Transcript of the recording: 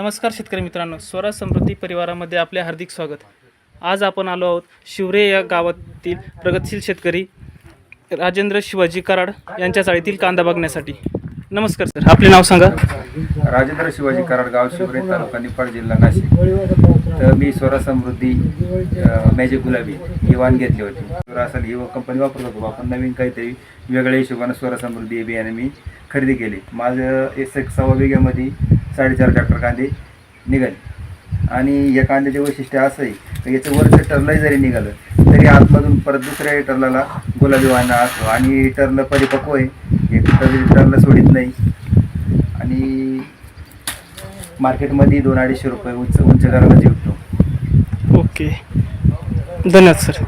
नमस्कार शेतकरी मित्रांनो स्वराज समृद्धी परिवारामध्ये आपले हार्दिक स्वागत. आज आपण आलो आहोत शिवरे या गावातील प्रगतशील शेतकरी राजेंद्र शिवाजी कराड यांच्या चाळीतील कांदा बघण्यासाठी. नमस्कार सर आपले नाव सांगा. राजेंद्र शिवाजी कराड गाव शिवरे तालुका निफाड जिल्हा नाशिक. तर मी स्वरा समृद्धी मॅजिक गुलाबी ही वाण घेतली होती. स्वरा असेल ही कंपनी वापरत होतो. आपण नवीन काहीतरी वेगळ्या हिशोबानं स्वरा समृद्धी हे बियाणे मी खरेदी केली. माझं एक एक सव्वा बिघ्यामध्ये साडेचार ट्रॅक्टर कांदे निघाले. आणि या कांद्याचे वैशिष्ट्य असं आहे की याचं वरचं टरलंही जरी निघालं तरी आतमधून परत दुसऱ्या टरलाला गुलाबी वाणा असतो आणि टरलं परिपक्व आहे. हे टरलं सोडित नाही. आणि मार्केटमध्ये दोन अडीचशे रुपये उंच उंच दराला विकतो. ओके. धन्यवाद सर.